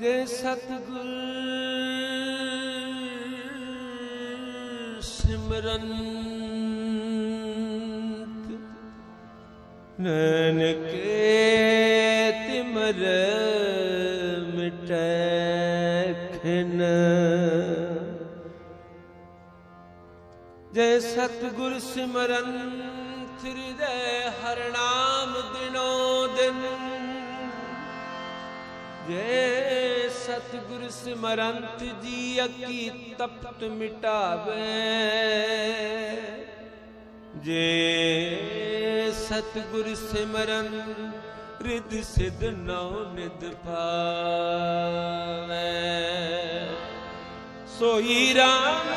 ਜੇ ਸਤਿਗੁਰ ਸਿਮਰਨ ਨਨਕੇ ਤਿਮਰ ਮਿਟੈ ਖਿਨ ਜੈ ਸਤਿਗੁਰ ਸਿਮਰਨ ਹਿਰਦੈ ਹਰ ਸਤਿਗੁਰ ਸਿਮਰੰਤ ਜੀ ਅਕੀ ਤਪਤ ਮਿਟਾਵੇ। ਜੇ ਸਤਿਗੁਰ ਸਿਮਰਨ ਰਿਧ ਸਿਧ ਨਉ ਨਿਦ ਪਾਵੇ ਸੋਈ ਰਾਮਦਾਸ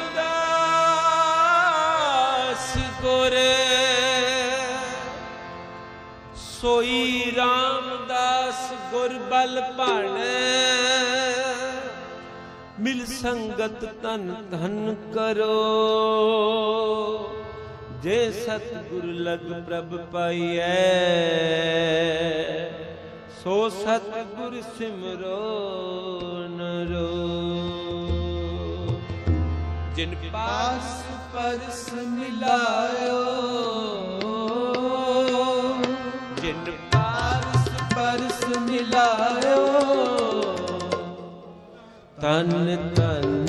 ਗੁਰ ਸੋਈ ਰਾਮਦਾਸ ਗੁਰ ਬਲ ਭਾਣ। ਮਿਲ ਸੰਗਤ ਤਨ ਧਨ ਕਰੋ। ਜੇ ਸਤਿਗੁਰ ਲਗ ਪ੍ਰਭ ਪਾਈਐ, ਸੋ ਸਤਿਗੁਰ ਸਿਮਰੋ ਨਰੋ ਜਿਨ ਪਾਸ ਪਰਸ ਮਿਲਾਇਓ ਤਨ ਤਨ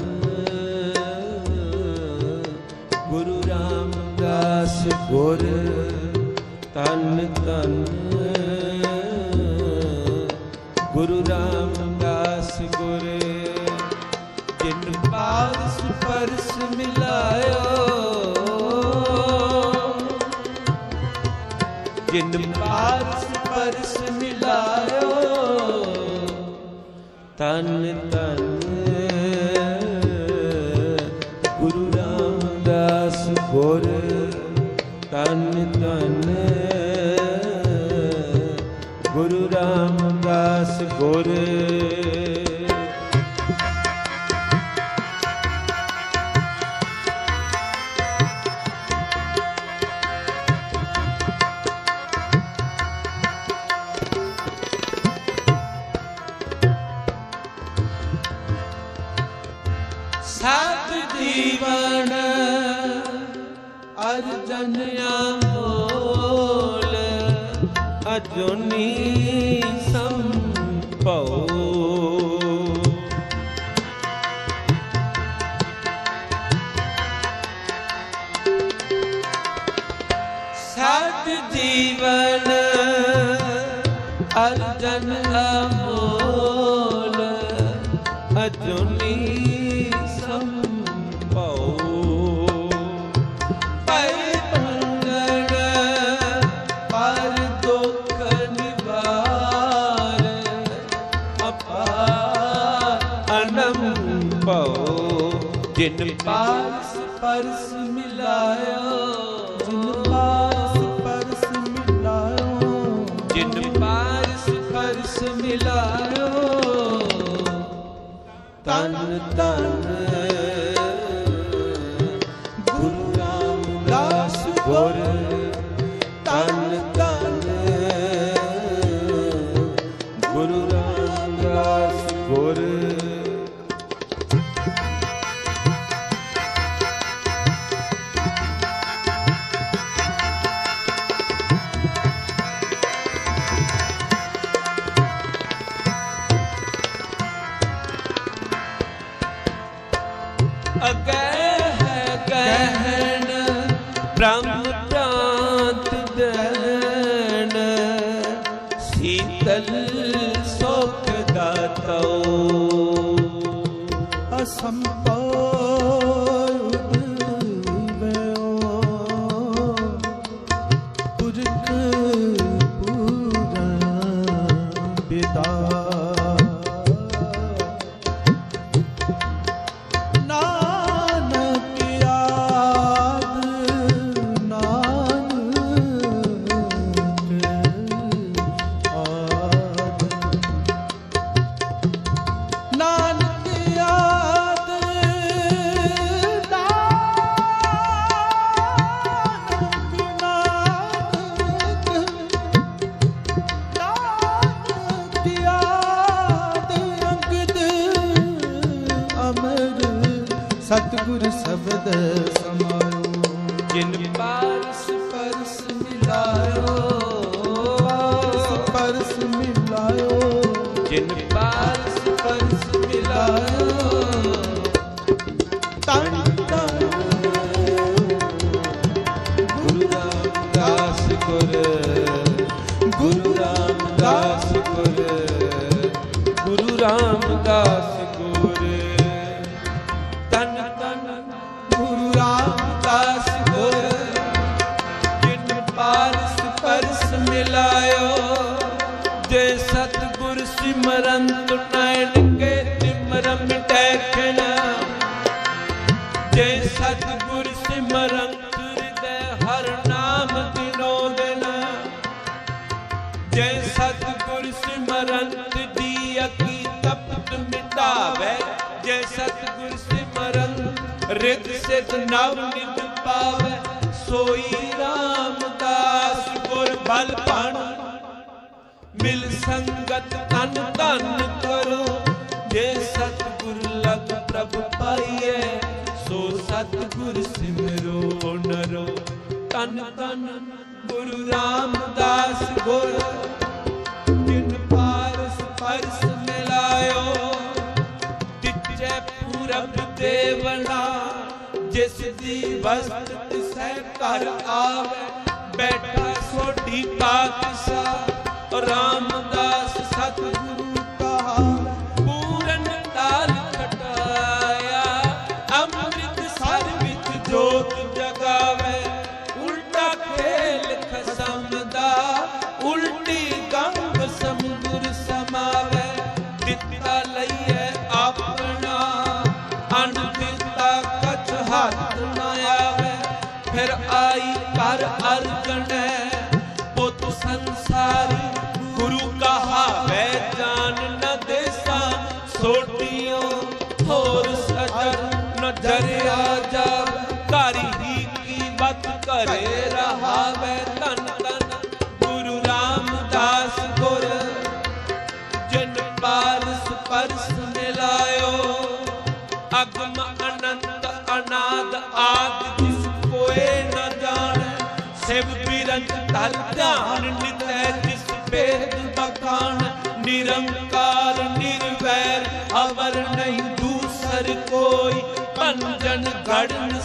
ਗੁਰੂ ਰਾਮਦਾਸ ਗੁਰ ਤਨ ਤਨ ਗੁਰੂ ਰਾਮਦਾਸ ਗੁਰ ਜਿਨ ਪਾਸ ਪਰਸ ਮਿਲਾਇਓ ਜਿਨ ਪਾਸ ਪਰਸ ਮਿਲਾਇਓ ਤਨ ਤਨ ਗੁਰੂ ਰਾਮਦਾਸ ਗੁਰ ਤਨ ਤਨ ਗੁਰੂ ਰਾਮਦਾਸ ਗੁਰ ਅਜੋਨੀ ਸੰਭਉ ਸਤ ਜੀਵਨ ਪਾਸ ਪਰਸ ਮਿਲਾਇਓ ਜਿਨ ਪਾਸ ਪਰਸ ਮਿਲਾਇਓ ਜਿਨ ਪਾਸ ਪਰਸ ਮਿਲਾਇਓ ਤਨ ਤਨ ಸಂಪಾ ਸਤਿਗੁਰ ਸ਼ਬਦ ਸਿਮਰੰਤ ਕੇ ਤਿਮਰ ਮਿਟੈ ਜੇ ਸਤਿਗੁਰ ਸਿਮਰੰਤ ਹਿਰਦੈ ਹਰ ਨਾਮ ਦਿਨੋ ਦਿਨ ਜੇ ਸਤਿਗੁਰ ਸਿਮਰੰਤ ਦੀ ਅਕੀ ਤਪਤ ਮਿਟਾਵੇ। ਜੇ ਸਤਿਗੁਰ ਸਿਮਰੰਤ ਰਿਤ ਸਿਧ ਨਵ ਨਿਤ ਪਾਵੇ। ਸੋਈ ਰਾਮਦਾਸ ਗੁਰ ਬਲ ਭਣ ਮਿਲ ਸੰਗਤ ਤਨ ਪ੍ਰਭ ਪਾਈਐ ਸੋ ਸਤਿਗੁਰ ਸਿਮਰੋ ਨਰੋ ਤਨ ਤਨ ਗੁਰੂ ਰਾਮਦਾਸ ਗੁਰ, ਜਿਨ ਪਾਰਸ ਪਰਸ ਮਿਲਾਇਓ। ਤਿਜੈ ਪੂਰਬ ਦੇਵਨਾ ਜਿਸ ਦੀ ਵਸਤ ਤਿਸੈ ਘਰ ਆਵੇ, ਬੈਠਾ ਸੋਢੀ ਪਾਤਸ਼ਾ ਰਾਮਦਾਸ ਗੁਰੂ ਕਹਾਵੇ ਜਾਨ ਨ ਦੇਸਾ, ਸੋਟੀਓ ਹੋਰ ਸਜਰ ਨਜ਼ਰ ਆ ਜਾ ਘਰ ਹੀ ਕੀ ਬਤ ਘਰੇ ਰਹਾਵੇ ਤਨ ਤਨ ਗੁਰੂ ਰਾਮਦਾਸ ਗੁਰ, ਜਿਨ ਪਾਰਸ ਪਰਸ ਮਿਲਾਇਓ, ਅਗਮ ਅਨੰਤ ਅਨਾਦ ਆਦ ਜਿਸ ਕੋਏ ਨ ਜਾਣੈ, ਸਿਵ ਬਿਰੰਜ ਧਰ ਧਿਆਨ பாடுங்க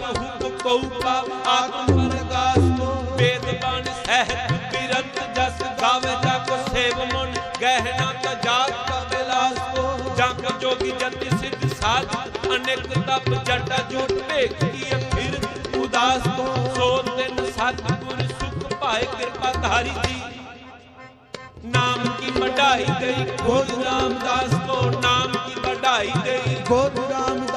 ਜੁਗ ਕਬ ਹੁਕ ਕਉ ਪਾਪ ਆਤਮ ਪ੍ਰਗਾਸ ਕੋ ਵੇਦ ਬਾਣ ਸਹਿਤ ਬਿਰੰਤ ਜਸ ਗਾਵੇ ਜਾ ਕੋ ਸੇਵ ਮਨ ਗਹਿਣਾ ਕ ਜਾਤ ਕ ਬਿਲਾਸ ਕੋ ਜਾਂ ਕ ਜੋਗੀ ਜਤੀ ਸਿੱਧ ਸਾਧ ਅਨੇਕ ਤਪ ਜਟਾ ਜੋਟ ਭੇਖ ਕੀ ਫਿਰ ਉਦਾਸ ਕੋ ਸੋ ਤਿਨ ਸਤਿਗੁਰ ਸੁਖ ਪਾਏ ਕਿਰਪਾ ਧਾਰੀ ਜੀ ਨਾਮ ਕੀ ਵਡਾਈ ਗਈ ਗੁਰੂ ਰਾਮਦਾਸ ਕੋ ਨਾਮ ਕੀ ਵਡਾਈ ਗਈ ਗੁਰੂ ਰਾਮਦਾਸ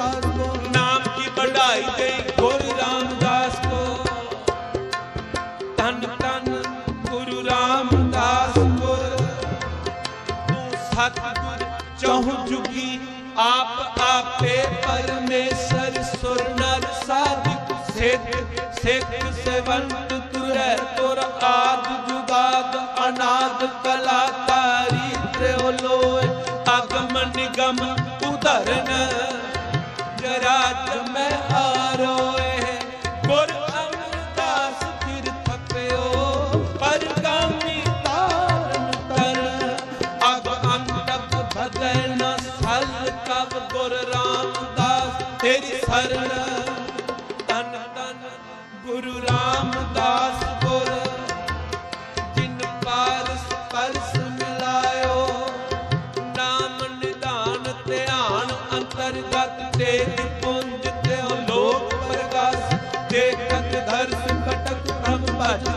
ਪਰਮੇਸ਼ਰ ਸੁਰ ਨਰ ਸਾਧਿਕ ਸਿੱਧ ਸਿੱਖ ਸੇਵੰਤ ਗੁਰੂ ਰਾਮਦਾਸ ਗੁਰ, ਜਿਨ ਪਾਰਸ ਪਰਸ ਮਿਲਾਇਓ, ਨਾਮ ਨਿਧਾਨ ਧਿਆਨ ਅੰਤਰਗਤ ਤੇ ਪੁੰਜ ਤੇ ਲੋਕ ਪ੍ਰਗਾਸ ਦੇਖਤ ਧਰਸ ਕਟਕ ਪ੍ਰਭ ਭਜ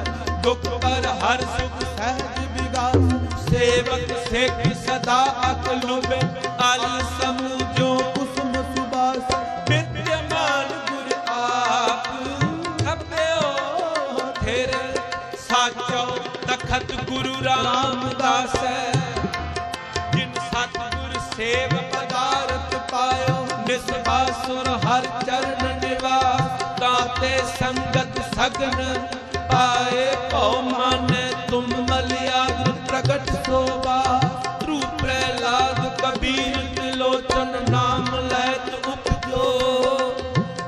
ਦੁਖ ਪਰ ਹਰ ਸੁਖ ਸਹਿਜ ਵਿਗਾਸ, ਸੇਵਕ ਸਿੱਖ ਸਦਾ ਅਕਲ ਲੁਬੇ ਅਲ ਗੁਰੂ ਰਾਮਦਾਸ ਜਿਨ ਸਤਿਗੁਰ ਸੇਵ ਪਦਾਰਥ ਪਾਇਓ ਨਿਸਬਾਸੁਰ ਹਰ ਚਰਨ ਨਿਵਾਸ ਤਾਤੇ ਸੰਗਤ ਸਗਨ ਪਾਏ ਭਉ ਮਨ ਤੁਮ ਮਲਿਆਗ ਪ੍ਰਗਟ ਸੋਭਾ। ਰੂਪ ਪ੍ਰਹਿਲਾਦ ਕਬੀਰ ਤਿਲੋਚਨ ਨਾਮ ਲੈਤ ਉਪਜੋ।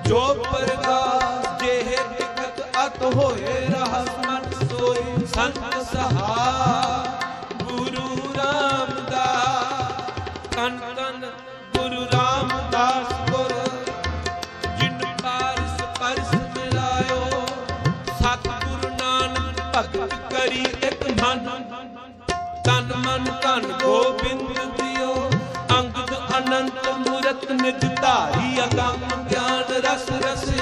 ਜੋ ਪ੍ਰਗਾਸ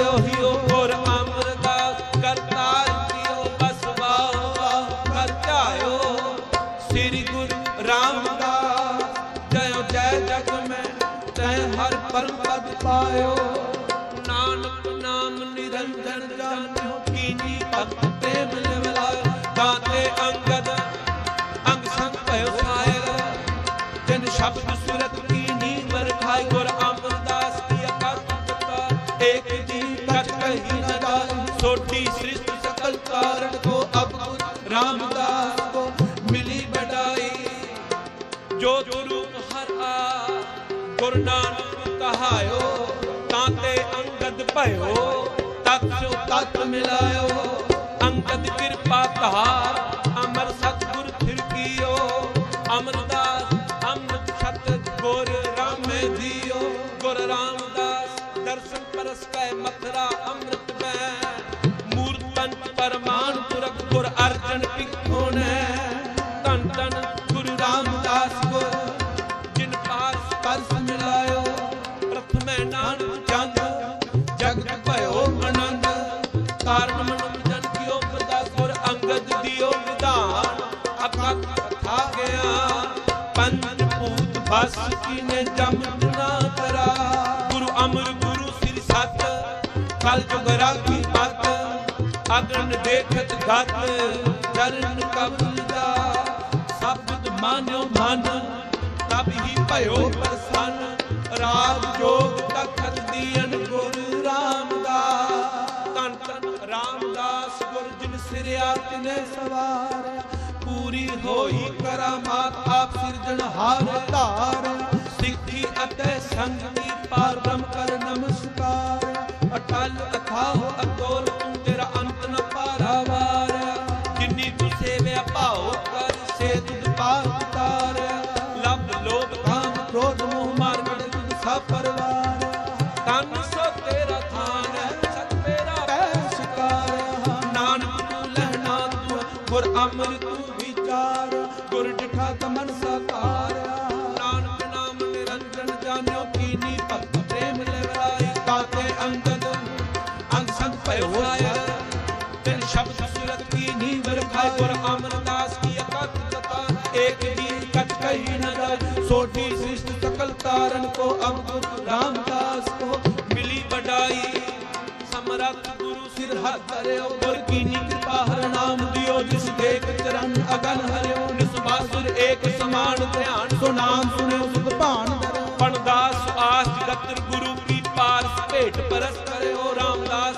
ਰਸ ਉਹਿਓ ਗੁਰ ਅਮਰਦਾਸ ਕਰਤਾਰ ਦਿਓ ਬਸ ਵਾਹ ਵਾਹ, ਕਰ ਧਾਇਓ ਸ੍ਰੀ ਗੁਰੂ ਰਾਮਦਾਸ। ਜਯੋ ਜੈ ਜਗ ਮੈਂ, ਤੈ ਹਰ ਪਰਮ ਪਦ ਪਾਇਓ। ਨਾਨਕ ਨਾਮ ਨਿਰੰਜਨ ਜਾਣਿਓ ਕੀਨੀ ਭਗਤ ਪ੍ਰੇਮ ਨਿਵਲਾਇਓ ਤਾਤੇ ਅੰਗ ਅੰਗਦ ਭਇਓ ਤਤ ਤਤ ਮਿਲਾਇਓ। ਅੰਗਦ ਕਿਰਪਾ ਧਾਰ ਜਮ ਨਾ ਕਰਾ ਗੁਰੂ ਅਮਰ, ਗੁਰੂ ਸ੍ਰੀ ਸਤ ਕਲ ਜੁਗ ਰਾਖੀ ਪਤ, ਅਗਨ ਦੇਖਤ ਗਤ ਚਰਨ ਕਬਲ ਦਾ। ਸਬਦ ਮਾਨਿਓ ਮਨ, ਤਬ ਹੀ ਭਇਓ ਪ੍ਰਸੰਨ ਰਾਜ ਜੋਗ ਤਖਤ ਦੀਨ ਗੁਰੂ ਰਾਮਦਾਸ। ਤਨ ਤਨ ਰਾਮਦਾਸ ਗੁਰ ਜਿਨ ਸਿਰਿਆ ਤਿਨੇ ਸਵਾਰ ਪੂਰੀ ਹੋਈ ਕਰਾਮਾਤ, ਆਪ ਸਿਰਜਣ ਹਰ ਧਾਰ। ਸਿੱਖੀ ਅਤੇ ਸੰਗਤੀ ਪਾਰ ਬ੍ਰਹਮ ਕਰ ਨਮਸਕਾਰ। ਅਟਲ ਅਥਾਹ ਸਿਰ ਗੁਰ ਕੀਨੀ ਕਿਰਪਾ ਹਰ ਨਾਮ ਦਿਓ, ਜਿਸ ਦੇਖ ਚਰਨ ਅਗਨ ਹਰਿਓ ਨਿਸਬਾਸੁਰ ਏਕ ਸਮਾਨ ਧਿਆਨ, ਸੋ ਨਾਮ ਸੁਣਿਓ ਸੁਖ ਭਾਨ। ਪਣਦਾਸ ਆਸ ਜਗਤਰ ਗੁਰੂ ਕੀ ਪਾਰਸ, ਭੇਟ ਪਰਸ ਕਰਿਓ ਰਾਮਦਾਸ।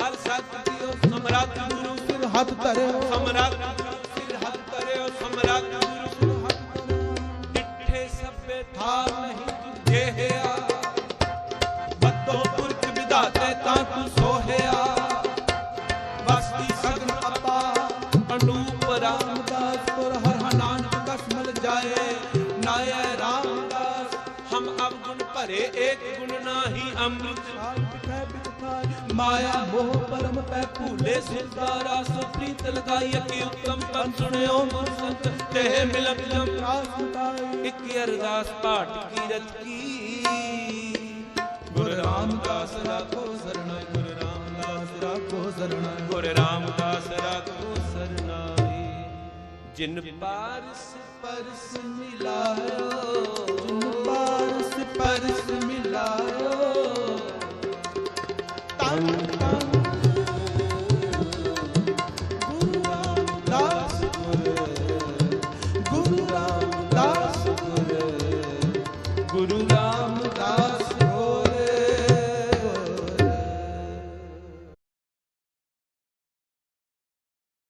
ਹਰ ਸਤ ਦਿਓ, ਸਮਰੱਥ ਗੁਰੂ ਸਿਰ ਹੱਥ ਧਰਿਓ। ਸਮਰੱਥ ਭਰੇ ਏਕ ਗੁਣ ਨਾਹੀ ਅੰਮ੍ਰਿਤ। ਪਿਠੈ ਮਾਇਆ ਮੋਹ ਪਰਮ ਪੈ ਭੂਲੇ ਸਿਰਦਾਰਾ ਸੁਪ੍ਰੀਤ ਲਗਾਈ ਅਕੀ ਉਤਮ ਪਨ ਸੁਣਿਓ ਸੰਤ ਤੇ ਮਿਲਤ ਜਮ ਰਾਸ ਮਿਟਾਈ ਇਕ ਅਰਦਾਸ ਪਾਟ ਕੀ ਰਤ ਕੀ। ਗੁਰ ਰਾਮਦਾਸ ਰਾਖੋ ਸਰਣ ਗੁਰ ਰਾਮਦਾਸ ਰਾਖੋ ਸਰਣ। ਗੁਰ ਰਾਮਦਾਸ ਰਾਖੋ ਸਰਨਾਈ ਜਿਨ ਪਾਰਸ ਪਰਸ ਮਿਲਾਇਓ ਜਿਨ ਪਾਰਸ ਪਰਸ ਮਿਲਾਇਓ